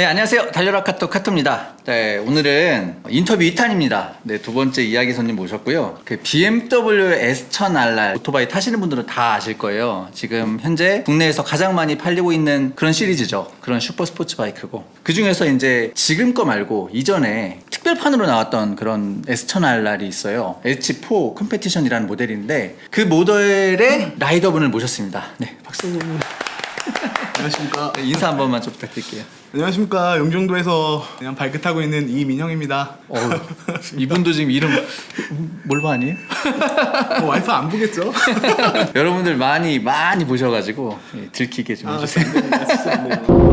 네, 안녕하세요. 달려라 카톡 카토입니다. 네, 오늘은 인터뷰 2탄입니다. 네, 두 번째 이야기 손님 모셨고요. 그 BMW S1000RR 오토바이 타시는 분들은 다 아실 거예요. 지금 현재 국내에서 가장 많이 팔리고 있는 그런 시리즈죠. 그런 슈퍼 스포츠 바이크고. 그 중에서 이제 지금 거 말고 이전에 특별판으로 나왔던 그런 S1000RR이 있어요. H4 컴페티션이라는 모델인데 그 모델의 라이더분을 모셨습니다. 네, 박수. 안녕하십니까. 네, 인사 한 번만 좀 부탁드릴게요. 안녕하십니까. 영종도에서 그냥 타고 있는 이민형입니다. 어, 이분도 지금 이름 뭘로 아니에요? 뭐 와이프 안 보겠죠? 여러분들 많이 많이 보셔가지고 예, 들키게 좀 아, 해주세요. 네, 진짜 안 돼요.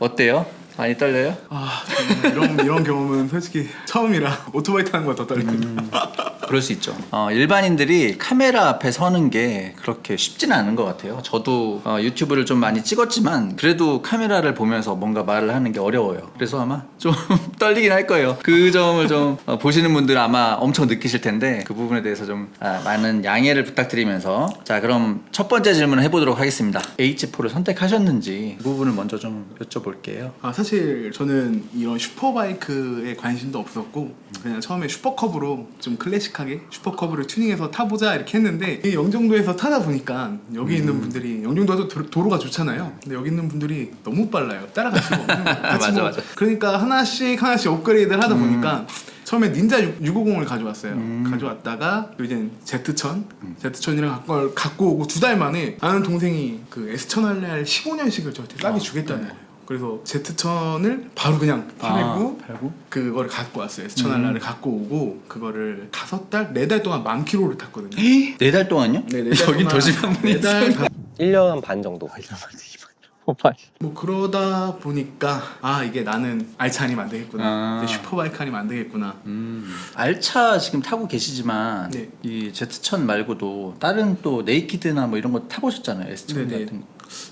어때요? 많이 떨려요? 아, 정말 이런 이런 경험은 솔직히 처음이라 오토바이 타는 거더 떨립니다. 그럴 수 있죠. 어, 일반인들이 카메라 앞에 서는 게 그렇게 쉽지는 않은 것 같아요. 저도 어, 유튜브를 좀 많이 찍었지만 그래도 카메라를 보면서 뭔가 말을 하는 게 어려워요. 그래서 아마 좀 떨리긴 할 거예요. 그 점을 좀 어, 보시는 분들 아마 엄청 느끼실 텐데 그 부분에 대해서 좀 아, 많은 양해를 부탁드리면서 자 그럼 첫 번째 질문을 해보도록 하겠습니다. H4를 선택하셨는지 그 부분을 먼저 좀 여쭤볼게요. 아 사실 저는 이런 슈퍼바이크에 관심도 없었고 그냥 처음에 슈퍼컵으로 좀 클래식 하게 슈퍼컵으로 튜닝해서 타보자 이렇게 했는데 이 영종도에서 타다 보니까 여기 있는 분들이 영종도도 도- 도로가 좋잖아요. 근데 여기 있는 분들이 너무 빨라요. 따라갈 수가 없는 거예요. 같이 맞아, 뭐- 맞아. 그러니까 하나씩 하나씩 업그레이드를 하다 보니까 처음에 닌자 6, 650을 가져왔어요. 가져왔다가 또 이제 Z1000, Z1000이랑 갖고, 올- 갖고 오고 두 달 만에 아는 동생이 그 S1000RR 15년씩을 저한테 싸게 주겠다는 거예요. 그래서 Z1000을 바로 그냥 팔고 아, 팔고? 그거를 갖고 왔어요. S1000RR을 갖고 오고 그거를 다섯 달, 네 달 동안 만 킬로를 탔거든요. 네 달 동안요? 네, 네달 여긴 더 심한 분이 네 달, 있어요. 1년 반 정도. 뭐 그러다 보니까 아 이게 나는 알차 아니면 안 되겠구나. 아. 슈퍼바이크 아니면 안 되겠구나. 음, 알차 지금 타고 계시지만 네. 이 Z1000 말고도 다른 또 네이키드나 뭐 이런 거 타보셨잖아요 S1000 네네. 같은 거.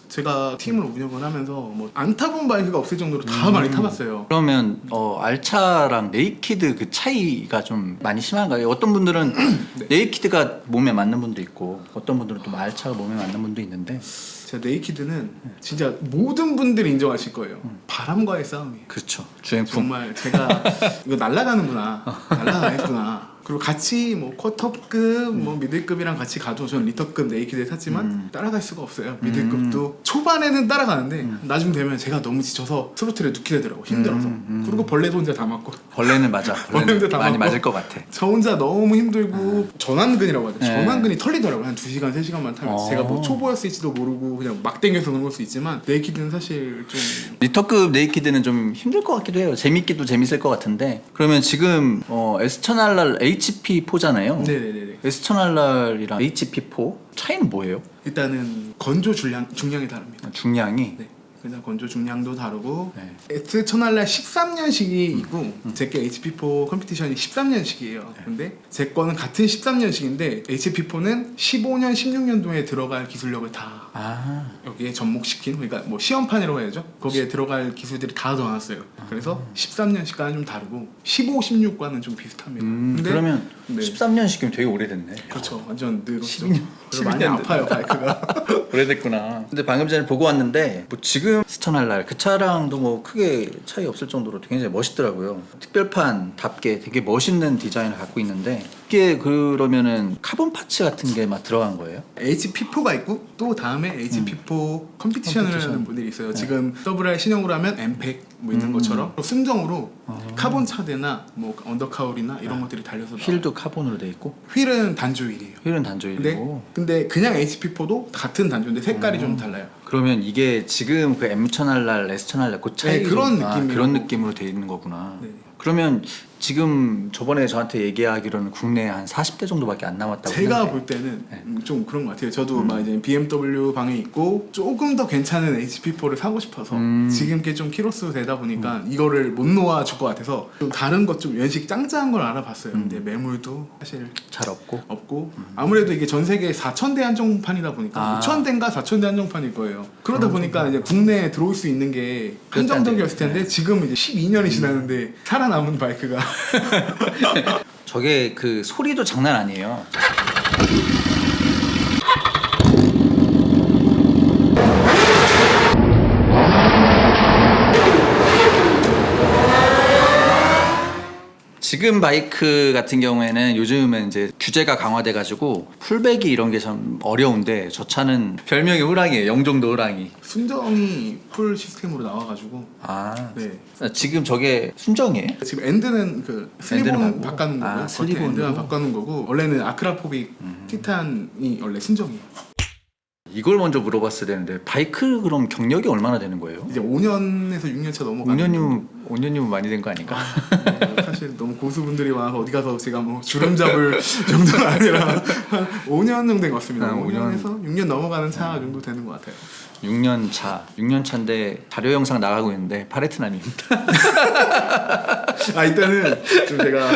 제가 팀을 운영을 하면서 뭐 안 타본 바이크가 없을 정도로 다 음. 많이 타봤어요. 그러면 어, 알차랑 네이키드 그 차이가 좀 많이 심한가요? 어떤 분들은 네 이키드가 몸에 맞는 분도 있고 어떤 분들은 또 알차가 몸에 맞는 분도 있는데 제가 네이키드는 진짜 모든 분들이 인정하실 거예요. 음. 바람과의 싸움이에요. 그렇죠 주행풍 정말 제가 이거 날아가는구나, 날아가겠구나. 그리고 같이 뭐 쿼터급, 뭐 미들급이랑 같이 가도 전 리터급 네이키드에 탔지만 음. 따라갈 수가 없어요. 미들급도 초반에는 따라가는데 음. 나중 되면 제가 너무 지쳐서 트로틀에 눕게 되더라고 힘들어서. 그리고 벌레도 혼자 다 맞고. 벌레는 맞아 벌레는 다 많이 맞고. 맞을 것 같아 저 혼자 너무 힘들고 전완근이라고 하죠. 네. 전완근이 털리더라고요. 한 2시간, 3시간만 타면 어. 제가 뭐 초보였을지도 모르고 그냥 막 땡겨서 그런 걸 수 있지만 네이키드는 사실 좀 리터급 네이키드는 좀 힘들 것 같기도 해요 재밌기도 재밌을 것 같은데 그러면 지금 어, S1000RR HP4잖아요 네네네네. S1000RR이랑 HP4 차이는 뭐예요? 일단은 건조 중량, 중량이 다릅니다. 중량이 네. 그래서 건조 중량도 다르고 네. S1000RR 13년식이 있고 제게 HP4 컴피티션이 13년식이에요. 근데 제 거는 같은 13년식인데 HP4는 15년, 16년도에 들어갈 기술력을 다 아 여기에 접목시킨 그러니까 뭐 시험판이라고 해야죠. 거기에 들어갈 기술들이 다 넣어놨어요. 그래서 13년식과는 좀 다르고 15, 16과는 좀 비슷합니다. 음, 근데 그러면 네. 13년씩이면 되게 오래됐네. 그렇죠. 완전 늙었죠. 12년, 그리고 많이 12년 아파요 바이크가. 오래됐구나. 근데 방금 전에 보고 왔는데 뭐 지금 스턴할날 그 차랑도 뭐 크게 차이 없을 정도로 굉장히 멋있더라고요. 특별판답게 되게 멋있는 디자인을 갖고 있는데 이게 그러면은 카본 파츠 같은 게 막 들어간 거예요? HP4가 있고 또 다음에 HP4 컴피티션을 컴피티션. 하는 분들이 있어요. 네. 지금 WR 신형으로 하면 엠팩 뭐 있는 음. 것처럼 또 순정으로 아. 카본 차대나 뭐 언더카울이나 이런 것들이 달려서 나와요. 휠도 카본으로 돼 있고 휠은 단조 휠이에요. 휠은 근데, 단조일이고. 근데 그냥 HP4도 같은 단조인데 색깔이 음. 좀 달라요. 그러면 이게 지금 그 M1000RR, S1000RR 그 차이 네, 그런 아, 느낌이라고. 그런 느낌으로 돼 있는 거구나. 네. 그러면 지금 저번에 저한테 얘기하기로는 국내에 한 40대 정도밖에 안 남았다고 제가 했는데 볼 때는 네. 음, 좀 그런 것 같아요. 저도 음. 막 이제 BMW 방에 있고 조금 더 괜찮은 HP4를 사고 싶어서 음. 지금 게 좀 키로수 되다 보니까 이거를 못 놓아줄 것 같아서 좀 다른 것 좀 연식 짱짱한 걸 알아봤어요. 음. 근데 매물도 사실 잘 없고 없고 아무래도 이게 전 세계 4,000대 한정판이다 보니까 아. 5,000대인가 4,000대 한정판일 거예요. 그러다 보니까 이제 국내에 들어올 수 있는 게. 한정적이었을 텐데 지금 이제 12년이 지났는데 살아남은 바이크가 저게 그 소리도 장난 아니에요. 지금 바이크 같은 경우에는 요즘은 이제 규제가 강화돼 가지고 풀백이 이런 게 참 어려운데 저 차는 별명이 호랑이에요. 영종도 호랑이. 순정이 풀 시스템으로 나와가지고 아, 네 지금 저게 순정이에요? 지금 엔드는 그 슬리본 바꿔놓은? 거고 아, 슬리본으로? 엔드만 바꿔놓은 거고 원래는 아크라포빅 음. 티탄이 원래 순정이에요 이걸 먼저 물어봤어야 되는데 바이크 그럼 경력이 얼마나 되는 거예요? 이제 5년에서 6년 차 넘어가는 5년이면 5년이면 많이 된 거 아닌가? 네, 사실 너무 고수분들이 와서 어디 가서 제가 뭐 주름 잡을 정도는 아니라 한 5년 정도 된 것 같습니다. 아, 5년에서 6년 넘어가는 차 정도 되는 것 같아요. 6년 차, 6년 차인데 자료 영상 나가고 있는데 파레트남입니다. 아 이때는 좀 제가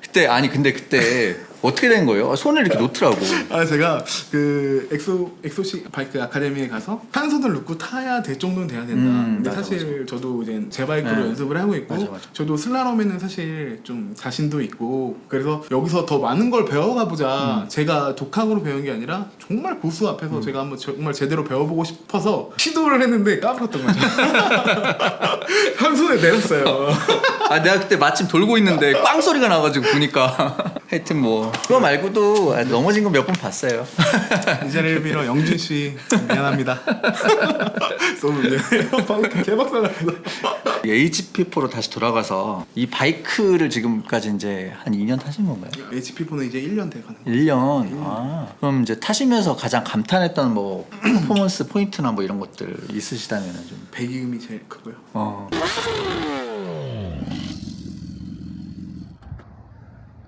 그때 아니 근데 그때 어떻게 된 거예요? 손을 이렇게 놓더라고. 아 제가 그 엑소 엑소시 바이크 아카데미에 가서 탄소를 넣고 타야 될 정도는 돼야 된다. 음, 근데 맞아, 사실 저도 이제 제 바이크로 네. 연습을 하고 있고 맞아, 맞아. 저도 슬라롬에는 사실 좀 자신도 있고 그래서 여기서 더 많은 걸 배워가 보자. 음. 제가 독학으로 배운 게 아니라 정말 고수 앞에서 제가 한번 정말 제대로 배워보고 싶어서 시도를 했는데 까불었던 거죠. 한 손에 내렸어요. 아 내가 그때 마침 돌고 있는데 꽝 소리가 나가지고 보니까 하여튼 뭐 그거 말고도 아, 넘어진 거 몇 번 봤어요. 이 자리를 빌어 영준 씨 미안합니다. 너무 미안해요. 방금 개박살 났어. HP4로 다시 돌아가서 이 바이크를 지금까지 이제 한 2년 타신 건가요? HP4는 이제 1년 돼가는 거. 1년. 아, 그럼 이제 타시면서 가장 감탄했던 뭐 퍼포먼스 포인트나 뭐 이런 것들 있으시다면 좀. 배기음이 제일 크고요. 어.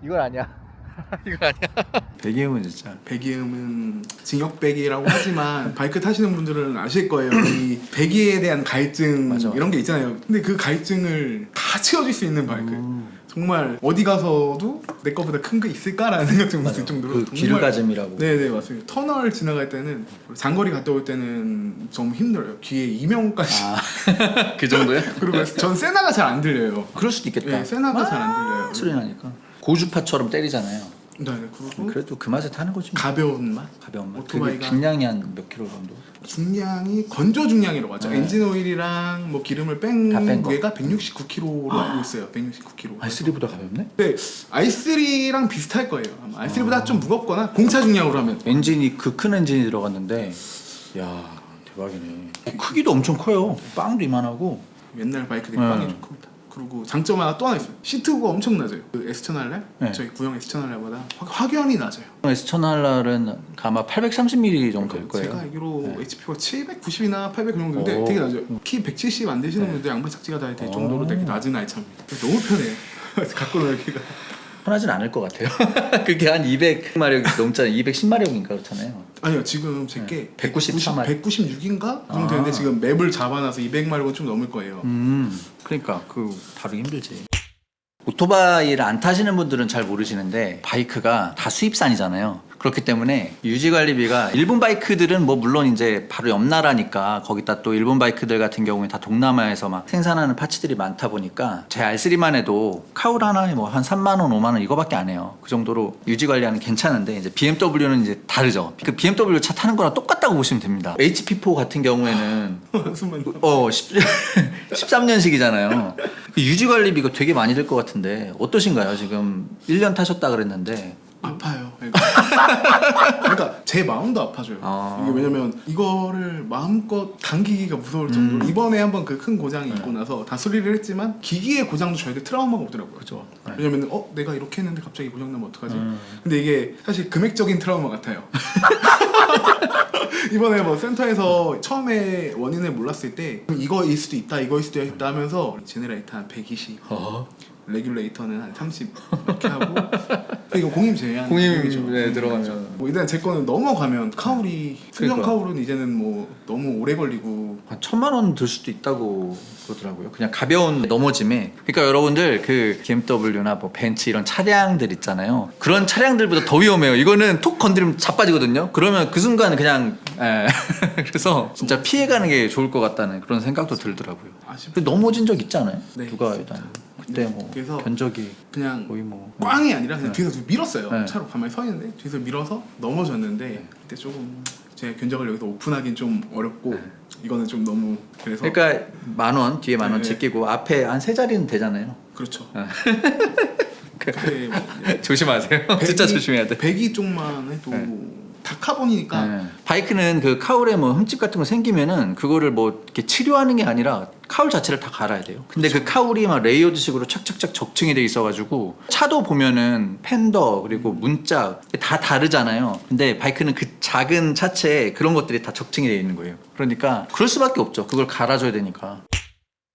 이건 아니야. 이건 아니야. 배기음은 진짜. 배기음은 징역 배기라고 하지만 바이크 타시는 분들은 아실 거예요. 이 배기에 대한 갈증 맞아. 이런 게 있잖아요. 근데 그 갈증을 다 채워줄 수 있는 바이크. 음. 정말 어디 가서도 내 거보다 큰 게 있을까라는 생각 좀 맞아. 들 정도로 그 정말- 기르가즘이라고. 네네 맞습니다. 터널 지나갈 때는 장거리 갔다 올 때는 좀 힘들어요. 귀에 이명까지. 아, 그 정도야? 그리고 전 세나가 잘 안 들려요. 그럴 수도 있겠다. 네, 세나가 잘 안 들려요. 소리 나니까. 고주파처럼 때리잖아요. 네, 네, 그리고 그래도 그 맛에 타는 거지. 뭐. 가벼운 맛. 가벼운 맛. 오토바이가- 그게 중량이 한 몇 킬로 정도? 중량이 건조 중량이라고 하죠. 네. 엔진 오일이랑 뭐 기름을 뺀 다뺀 거. 무게가 169kg로 알고 있어요. 169kg. i3보다 가볍네? 근데 i3랑 비슷할 거예요. 아마 i3보다 좀 무겁거나 공차 중량으로 하면. 엔진이 그 큰 엔진이 들어갔는데 야 대박이네 어, 크기도 엄청 커요 빵도 이만하고 옛날 바이크들이 네. 빵이 좀 큽니다. 그리고 장점 하나 또 하나 있어요. 시트가 엄청 낮아요. 그 S1000RR 네. 저희 구형 S1000RR보다 확 연히 낮아요. S1000RR은 아마 830mm 정도 될 거예요 제가 알기로 네. HP가 790이나 800 정도인데 오. 되게 낮아요. 키 170 안 되시는 네. 분들 양발 착지가 다될 오. 정도로 되게 낮은 알차입니다. 너무 편해요. 갖고 놀기가. 편하진 않을 것 같아요 그게 한 200마력 넘잖아요 210마력인가 그렇잖아요 아니요 지금 제게 194 마력. 196인가 정도 아. 되는데 지금 맵을 잡아놔서 200마력은 좀 넘을 거예요. 음 그러니까 그 다루기 힘들지 오토바이를 안 타시는 분들은 잘 모르시는데 바이크가 다 수입산이잖아요. 그렇기 때문에 유지 관리비가 일본 바이크들은 뭐 물론 이제 바로 옆 나라니까 거기다 또 일본 바이크들 같은 경우에 다 동남아에서 막 생산하는 파츠들이 많다 보니까 제 R3만 해도 카울 하나에 뭐 한 3만 원, 5만 원 이거밖에 안 해요. 그 정도로 유지 관리하는 괜찮은데 이제 BMW는 이제 다르죠. 그 BMW 차 타는 거랑 똑같다고 보시면 됩니다. HP4 같은 경우에는 어, 10, 13년식이잖아요. 그 유지 관리비가 되게 많이 들 것 같은데 어떠신가요? 지금 1년 타셨다 그랬는데 아파요. 그러니까 제 마음도 아파져요. 아. 이게 왜냐면 이거를 마음껏 당기기가 무서울 정도로 음. 이번에 한번 그 큰 고장이 있고 나서 다 수리를 했지만 기기의 고장도 저에게 트라우마가 오더라고요. 그죠. 왜냐면 어 내가 이렇게 했는데 갑자기 고장 나면 어떡하지? 음. 근데 이게 사실 금액적인 트라우마 같아요. 이번에 뭐 센터에서 처음에 원인을 몰랐을 때 이거일 수도 있다, 이거일 수도 있다 하면서 제네레이터 한 120, 어. 레귤레이터는 한 30 이렇게 하고 이거 공임 제한 공임, 비용이죠. 네, 들어가면. 제한이죠. 뭐 일단 제 거는 넘어가면 카울이 수령 그러니까. 카울은 이제는 뭐 너무 오래 걸리고 한 천만 원 들 수도 있다고 그러더라고요. 그냥 가벼운 넘어짐에. 그러니까 여러분들 그 BMW나 뭐 벤츠 이런 차량들 있잖아요. 그런 차량들보다 더 위험해요. 이거는 톡 건드리면 자빠지거든요. 그러면 그 순간 그냥 예. 그래서 진짜 피해가는 게 좋을 것 같다는 그런 생각도 들더라고요. 아쉽 그 넘어진 적 있잖아요. 네, 누가 있습니다. 일단 그때 네, 뭐 그래서 견적이 그냥 거의 뭐 꽝이 아니라 그냥 뒤에서 좀 밀었어요. 네. 차로 가만히 서 있는데 뒤에서 밀어서 넘어졌는데 그때 조금 제 견적을 여기서 오픈하긴 좀 어렵고 이거는 좀 너무 그래서 네. 그러니까 만 원 뒤에 만 원 네. 제끼고 앞에 한 세 자리는 되잖아요. 그렇죠. 아. 그때 조심하세요. 진짜 조심해야 돼. 배기 쪽만 해도 다 카본이니까 네. 바이크는 그 카울에 뭐 흠집 같은 거 생기면은 그거를 뭐 이렇게 치료하는 게 아니라 카울 자체를 다 갈아야 돼요. 근데 그 카울이 막 레이어드식으로 착착착 적층이 돼 있어가지고 차도 보면은 팬더 그리고 문짝 다 다르잖아요. 근데 바이크는 그 작은 차체에 그런 것들이 다 적층이 돼 있는 거예요. 그러니까 그럴 수밖에 없죠. 그걸 갈아줘야 되니까.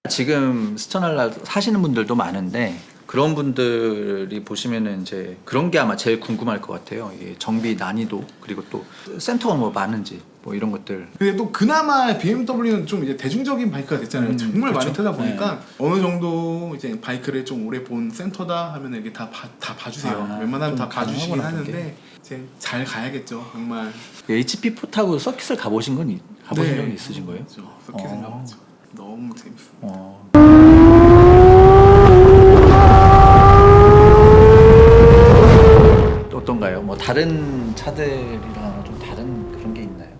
지금 스천할라 사시는 분들도 많은데 그런 분들이 보시면은 이제 그런 게 아마 제일 궁금할 것 같아요. 이게 정비 난이도 그리고 또 센터가 뭐 많은지 뭐 이런 것들. 근데 또 그나마 BMW는 좀 이제 대중적인 바이크가 됐잖아요. 음, 정말 그렇죠. 많이 타다 보니까 어느 정도 이제 바이크를 좀 오래 본 센터다 하면 이게 다, 봐, 다 봐주세요. 아, 웬만하면 좀다 봐주시긴 가능하구나, 하는데 이제 잘 가야겠죠. 정말 HP4 타고 서킷을 가보신 건 이- 가보신 네. 적이 있으신 거예요? 그렇죠. 그렇게 어. 생각하죠. 너무 재밌어요. 어. 또 어떤가요? 뭐 다른 차들이랑 좀 다른 그런 게 있나요?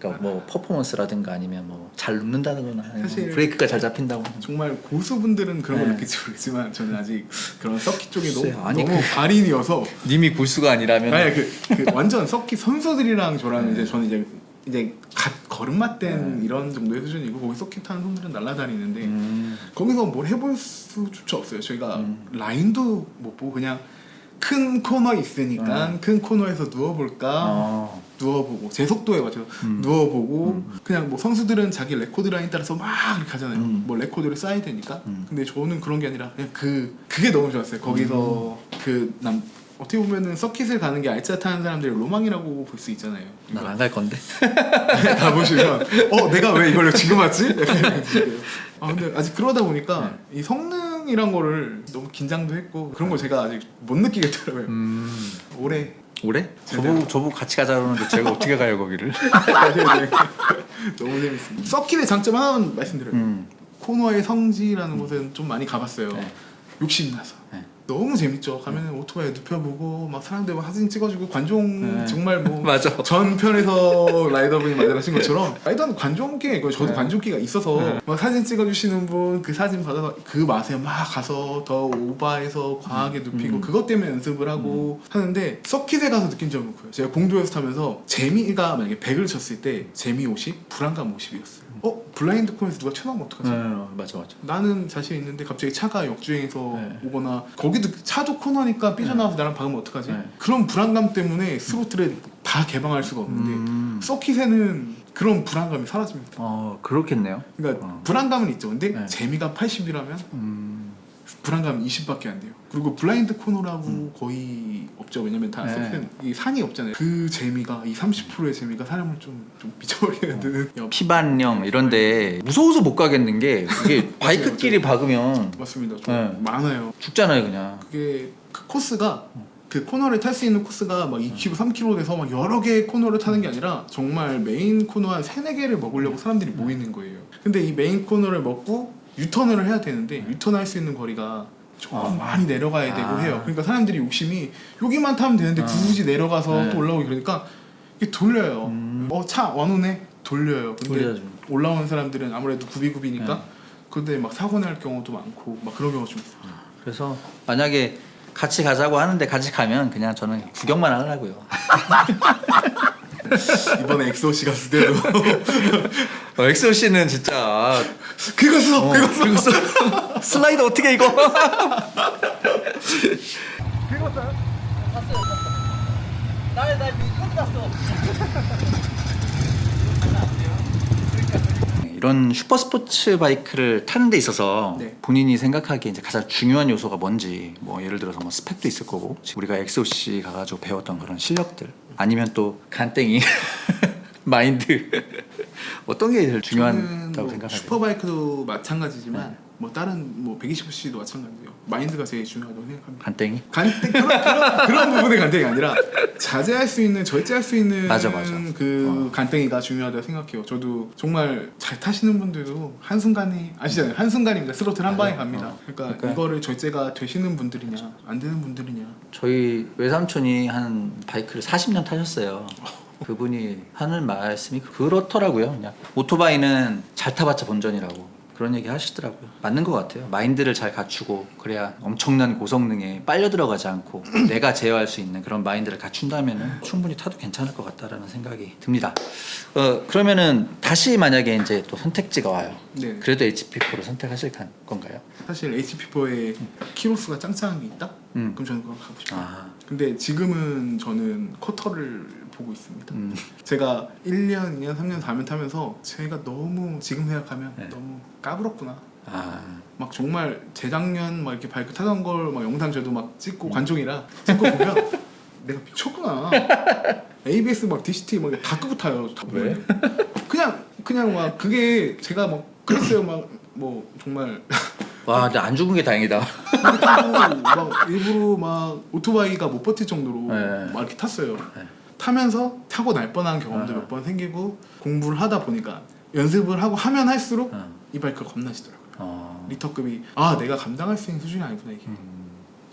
그러니까 뭐 퍼포먼스라든가 아니면 뭐 잘 눕는다거나 아니면 사실- 브레이크가 잘 잡힌다고 정말 고수분들은 그런 걸 네. 느낄지 모르겠지만 저는 아직 그런 서킷 쪽에 너무, 글쎄요. 아니, 너무 그- 발인이어서 님이 고수가 아니라면 아니 그, 그 완전 서킷 선수들이랑 네. 저랑 이제 저는 이제 이제 갓 걸음맞된 이런 정도의 수준이고 거기 서킷 타는 손들은 날아다니는데 음, 거기서 뭘 해볼 수조차 없어요. 저희가 음. 라인도 못 보고 그냥 큰 코너 있으니까 큰 코너에서 누워볼까 어, 누워보고 제 속도에 맞춰서 음. 누워보고 그냥 뭐 선수들은 자기 레코드 라인 따라서 막 이렇게 하잖아요. 음. 뭐 레코드를 쌓아야 되니까. 음. 근데 저는 그런 게 아니라 그냥 그 그게 너무 좋았어요. 거기서 음. 그남 어떻게 보면은 서킷을 가는 게 알짜 타는 사람들의 로망이라고 볼 수 있잖아요. 난 안 갈 건데. 가보시면 어 내가 왜 이걸 지금 왔지? 아 근데 아직 그러다 보니까 네. 이 성능 이란 거를 너무 긴장도 했고 그런 걸 제가 아직 못 느끼겠더라고요. 음, 올해 올해? 제대로. 저보고 저보고 같이 가자 그러는데 제가 어떻게 가요 거기를? 너무 재밌습니다. 서킷의 장점 하나만 말씀드려요. 음, 코너의 성지라는 곳은 좀 많이 가봤어요. 네. 욕심 나서. 네. 너무 재밌죠. 가면은 오토바이 눕혀보고 막 사람들 막 사진 찍어주고 관종 네. 정말 뭐 맞아. 전편에서 라이더분이 말씀하신 것처럼 라이더는 관종기 그 저도 네. 관종기가 있어서 막 사진 찍어주시는 분 그 사진 받아서 그 맛에 막 가서 더 오바해서 과하게 눕히고 음. 그것 때문에 연습을 하고 하는데 서킷에 가서 느낀 점은 그거예요. 제가 공도에서 타면서 재미가 만약에 100을 쳤을 때 재미 50, 불안감 50이었어요. 어 블라인드 코너에서 누가 쳐나오면 어떡하지? 네, 맞아 맞아. 나는 자신 있는데 갑자기 차가 역주행해서 네. 오거나 거기도 차도 코너니까 삐져나와서 나랑 박으면 어떡하지? 네. 그런 불안감 때문에 스로틀을 다 개방할 수가 없는데 음, 서킷에는 그런 불안감이 사라집니다. 어 그렇겠네요. 그러니까 어. 불안감은 있죠. 근데 네. 재미가 80이라면 음, 불안감 20밖에 안 돼요. 그리고 블라인드 코너라고 거의 없죠. 왜냐면 다 네. 서킷은 이 산이 없잖아요. 그 재미가 이 30%의 재미가 사람을 좀, 좀 미쳐버리게 만드는 야, 피반령 이런데 무서워서 못 가겠는 게 이게 바이크끼리 박으면 맞습니다. 좀 네. 많아요. 죽잖아요 그냥. 그게 그 코스가 그 코너를 탈 수 있는 코스가 막 2km, 3km 돼서 막 여러 개의 코너를 타는 게 아니라 정말 메인 코너 한 3, 4개를 먹으려고 사람들이 모이는 거예요. 근데 이 메인 코너를 먹고 유턴을 해야 되는데 유턴할 수 있는 거리가 조금 아. 많이 내려가야 되고 아. 해요. 그러니까 사람들이 욕심이 여기만 타면 되는데 아. 굳이 내려가서 네. 또 올라오고 그러니까 이게 돌려요. 음. 어차 완오네 돌려요. 근데 돌려야죠. 올라오는 사람들은 아무래도 구비구비니까 네. 근데 막 사고 날 경우도 많고 막 그런 경우가 좀 있어요. 그래서 만약에 같이 가자고 하는데 같이 가면 그냥 저는 구경만 하려고요. 이번에 엑소 씨가 을 때도. 어, 엑소 씨는 진짜. 어, 긁었어. 그리고 스- 슬라이드 어떻게 이거? 이런 슈퍼 스포츠 바이크를 타는 데 있어서 네. 본인이 생각하기에 이제 가장 중요한 요소가 뭔지 뭐 예를 들어서 뭐 스펙도 있을 거고 우리가 XOC 가가지고 배웠던 그런 실력들 아니면 또 간땡이 마인드 어떤 게 제일 저는 중요하다고 뭐 생각하세요? 슈퍼바이크도 마찬가지지만 네. 뭐 다른 뭐 120cc도 마찬가지예요. 마인드가 제일 중요하다고 생각합니다. 간땡이? 간땡 그런, 그런, 그런 부분의 간땡이 아니라 자제할 수 있는 절제할 수 있는 맞아, 맞아. 그 간땡이가 중요하다고 생각해요. 저도 정말 잘 타시는 분들도 한 순간이 아시잖아요. 한 순간입니다. 스로틀 한 방에. 갑니다. 어. 그러니까, 그러니까- 이거를 절제가 되시는 분들이냐 안 되는 분들이냐 저희 외삼촌이 한 바이크를 40년 타셨어요. 그분이 하는 말씀이 그렇더라고요. 그냥 오토바이는 잘 타봤자 본전이라고 그런 얘기 하시더라고요. 맞는 것 같아요. 마인드를 잘 갖추고 그래야 엄청난 고성능에 빨려 들어가지 않고 내가 제어할 수 있는 그런 마인드를 갖춘다면 충분히 타도 괜찮을 것 같다라는 생각이 듭니다. 어, 그러면은 다시 만약에 이제 또 선택지가 와요. 네. 그래도 HP4를 선택하실 건- 건가요? 사실 HP4에 키로수가 짱짱한 게 있다? 음. 그럼 저는 그거 가고 싶어요. 아, 근데 지금은 저는 쿼터를 보고 있습니다. 음. 제가 1년, 2년, 3년, 4년 타면서 제가 너무 지금 생각하면 네. 너무 까불었구나. 아, 막 정말 재작년 막 이렇게 바이크 타던 걸 막 영상 저도 막 찍고 관종이라 찍고 보면 내가 미쳤구나. ABS 막 DCT 막 다 끄고 타요. 다 왜? 그냥 그냥 막 그게 제가 막 그랬어요. 막 뭐 정말 와, 근데 안 죽은 게 다행이다. 타고 막 일부러 막 오토바이가 못 버틸 정도로 네. 막 이렇게 탔어요. 네. 타면서 타고 날 뻔한 경험도 네. 몇번 생기고 공부를 하다 보니까 연습을 하고 하면 할수록 어. 이 바이크가 겁나시더라고요. 어. 리터급이 아 내가 감당할 수 있는 수준이 아니구나 이게 음.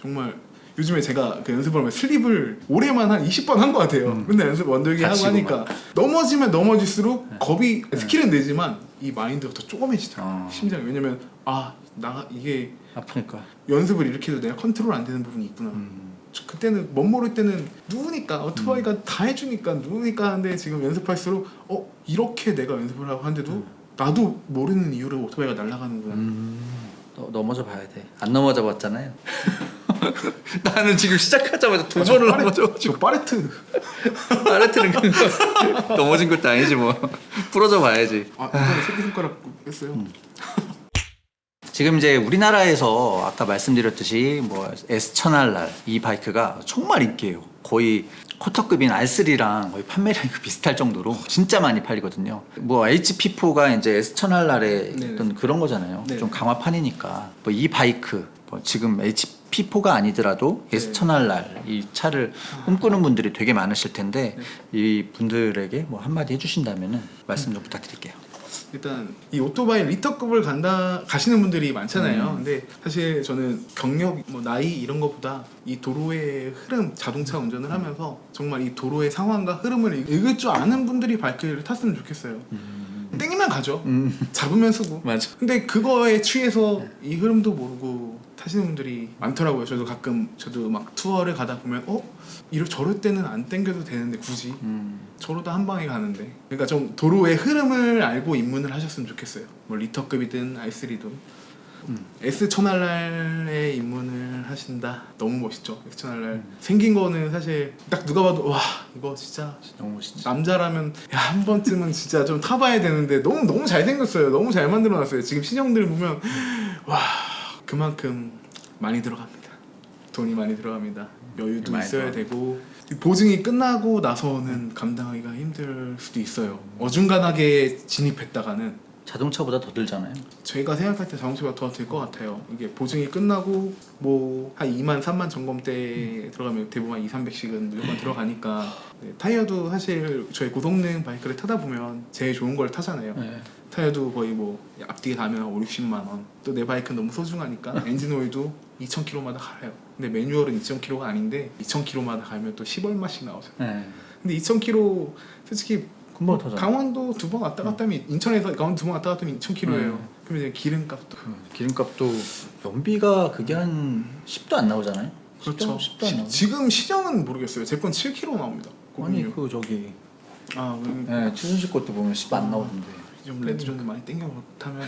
정말 요즘에 제가 그 연습을 하면 슬립을 올해만 한 20번 한 것 같아요. 음. 근데 연습 원더기 하고 다치고 하니까 넘어지면 넘어질수록 네. 겁이 스킬은 내지만 이 마인드가 더 쪼그매지더라고요. 어. 심장이 왜냐면 아 나 이게 아프니까. 연습을 이렇게 해도 내가 컨트롤 안 되는 부분이 있구나. 음. 저 그때는 멋 모를 때는 누우니까 오토바이가 다 해주니까 누우니까 하는데 지금 연습할수록 어 이렇게 내가 연습을 하고 하는데도 나도 모르는 이유로 오토바이가 날아가는구나. 음. 너, 넘어져 봐야 돼. 안 넘어져 봤잖아요. 나는 지금 시작하자마자 저 넘어져. 저 파레트. 파레트는 그거 넘어진 것도 아니지 뭐. 부러져 봐야지. 아 이번에 새끼 손가락 했어요. 음. 지금 이제 우리나라에서 아까 말씀드렸듯이 뭐 S1000RR 이 바이크가 정말 인기예요. 거의 코터급인 R3랑 거의 판매량이 비슷할 정도로 진짜 많이 팔리거든요. 뭐 HP4가 이제 S1000RR의 네네. 어떤 그런 거잖아요. 네. 좀 강화판이니까 뭐 이 바이크 뭐 지금 HP4가 아니더라도 네. S1000RR 이 차를 꿈꾸는 분들이 되게 많으실 텐데 이 분들에게 뭐 한마디 해주신다면은 말씀 좀 부탁드릴게요. 일단 이 오토바이 리터급을 간다 가시는 분들이 많잖아요. 음. 근데 사실 저는 경력, 뭐 나이 이런 것보다 이 도로의 흐름, 자동차 운전을 하면서 정말 이 도로의 상황과 흐름을 읽- 읽을 줄 아는 분들이 바이크를 탔으면 좋겠어요. 땡기면 가죠. 음. 잡으면 쓰고. 맞아. 근데 그거에 취해서 이 흐름도 모르고 타시는 분들이 많더라고요. 저도 가끔 저도 막 투어를 가다 보면 어? 이럴 저럴 때는 안 땡겨도 되는데 굳이? 음. 저러다 한 방에 가는데. 그러니까 좀 도로의 흐름을 알고 입문을 하셨으면 좋겠어요. 뭐 리터급이든 R3든. 음. S1000RR에 입문을 하신다. 너무 멋있죠. S1000RR 생긴 거는 사실 딱 누가 봐도 와 이거 진짜 너무 멋있지. 남자라면 야 한 번쯤은 진짜 좀 타봐야 되는데 너무 너무 잘 생겼어요. 너무 잘 만들어놨어요. 지금 신형들 보면 와 그만큼 많이 들어갑니다. 돈이 많이 들어갑니다. 여유도 많이 있어야. 되고 보증이 끝나고 나서는 감당하기가 힘들 수도 있어요. 어중간하게 진입했다가는 자동차보다 더 들잖아요. 저희가 생각할 때 자동차가 더될것 같아요. 이게 보증이 끝나고 뭐 한 2만 3만 점검 때 들어가면 대부분 한 2, 300씩은 무조건 들어가니까 네, 타이어도 사실 저희 고성능 바이크를 타다 보면 제일 좋은 걸 타잖아요. 네. 타이어도 거의 뭐 앞뒤에 다면 5, 60만 원. 또 내 바이크는 너무 소중하니까 엔진 오일도 2,000km마다 갈아요. 근데 매뉴얼은 2,000km가 아닌데 2,000km마다 갈면 또 10얼마씩 나오죠. 네. 근데 2,000km 솔직히 금방 터져. 강원도 두 번 왔다 갔다 하면 인천에서 강원도 두 번 왔다 갔다 하면 2,000km예요. 음. 그럼 이제 기름값도 그 기름값도 연비가 그게 한 10도 안 나오잖아요. 그렇죠. 10도, 안 나오죠. 지금 시정은 모르겠어요. 제 건 7km 나옵니다. 아니 고급류. 그 저기 아, 음, 네, 최순실 것도 보면 10안 나오던데. 좀 레드존 많이 땡겨 못하면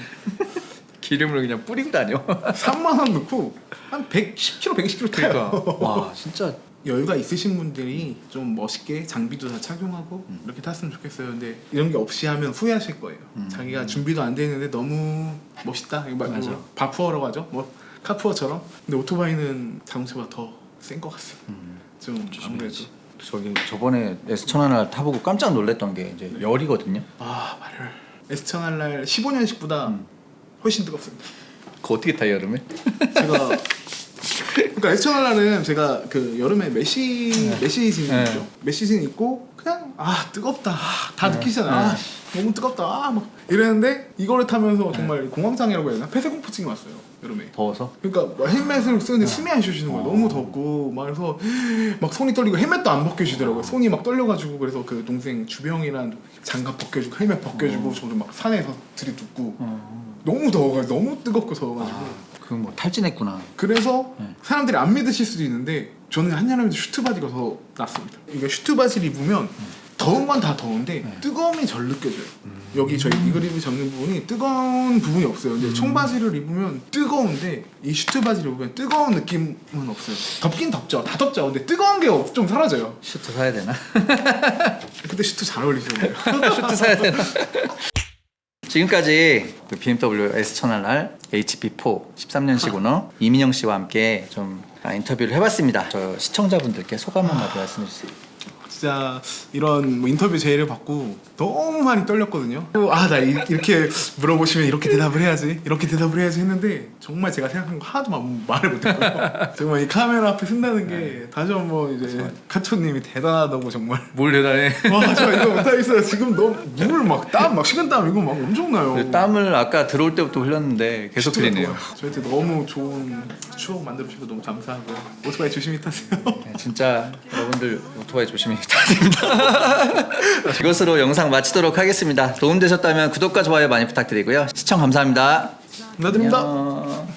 기름을 그냥 뿌리고 다녀. 3만 원 넣고 한 110km, 120km 타요. 와 진짜 여유가 있으신 분들이 좀 멋있게 장비도 다 착용하고 음. 이렇게 탔으면 좋겠어요. 근데 이런 게 없이 하면 후회하실 거예요. 자기가 준비도 안 돼 있는데 너무 멋있다. 이거 막 음. 맞아. 뭐 바푸어라고 하죠. 뭐 카푸어처럼. 근데 오토바이는 자동차가 더센 것 같습니다. 음. 좀 아무래도 저기 저번에 S1000 하나 타보고 깜짝 놀랐던 게 이제 열이거든요. 아 말을 S1000 날 15년식보다 음. 훨씬 뜨겁습니다. 그거 어떻게 타요 여름에? 제가 그러니까 에스천알라는 제가 그 여름에 메시 메시 즌 네. 있죠. 메시 즌 있고 그냥 아 뜨겁다 아, 다 느끼잖아. 아, 너무 뜨겁다. 아, 막 이랬는데 이거를 타면서 정말 공황장애라고 해야 되나 폐쇄공포증이 왔어요 여름에. 더워서? 그러니까 막 헬멧을 쓰는데 숨이 안 쉬어지는 거예요. 너무 덥고 막 그래서 막 손이 떨리고 헬멧도 안 벗겨지더라고요. 손이 막 떨려가지고 그래서 그 동생 주병이랑 장갑 벗겨주고 헬멧 벗겨주고 저도 막 산에서 들이붓고 어. 너무 더워가 너무 뜨겁고 더워가지고. 그뭐 탈진했구나. 그래서 네. 사람들이 안 믿으실 수도 있는데 저는 한여름에도 슈트 바지가 더 낫습니다. 이거 슈트 바지를 입으면 더운 건 다 더운데 네. 뜨거움이 절 느껴져요. 음. 여기 저희 니그리브 잡는 부분이 뜨거운 부분이 없어요. 근데 청바지를 입으면 뜨거운데 이 슈트 바지를 입으면 뜨거운 느낌은 없어요. 덥긴 덥죠. 다 덥죠. 근데 뜨거운 게 좀 사라져요. 슈트 사야 되나? 그때 슈트 잘 어울리시는데요. 슈트 사야 되나? 지금까지 그 BMW S1000RR HP4 13년식 오너 이민영 씨와 함께 좀 아, 인터뷰를 해봤습니다. 저 시청자분들께 소감 한마디 말씀해 주세요. 진짜 이런 뭐 인터뷰 제의를 받고 너무 많이 떨렸거든요. 아 나 이렇게 물어보시면 이렇게 대답을 해야지, 이렇게 대답을 해야지 했는데 정말 제가 생각한 거 하나도 마- 말을 못했고요. 정말 이 카메라 앞에 쓴다는 게 다시 한번 이제 카초님이 대단하다고 정말. 뭘 대단해? 와, 저 이거 못하겠어요. 지금 너무 물막 땀, 막 식은땀 이거 막 엄청나요. 그 땀을 아까 들어올 때부터 흘렸는데 계속 흘리네요. 저한테 너무 좋은 추억 만들어 주셔서 너무 감사하고요. 오토바이 조심히 타세요. 네, 진짜 여러분들 오토바이 조심히 됩니다. 이것으로 영상 마치도록 하겠습니다. 도움 되셨다면 구독과 좋아요 많이 부탁드리고요. 시청 감사합니다. 감사드립니다. 안녕.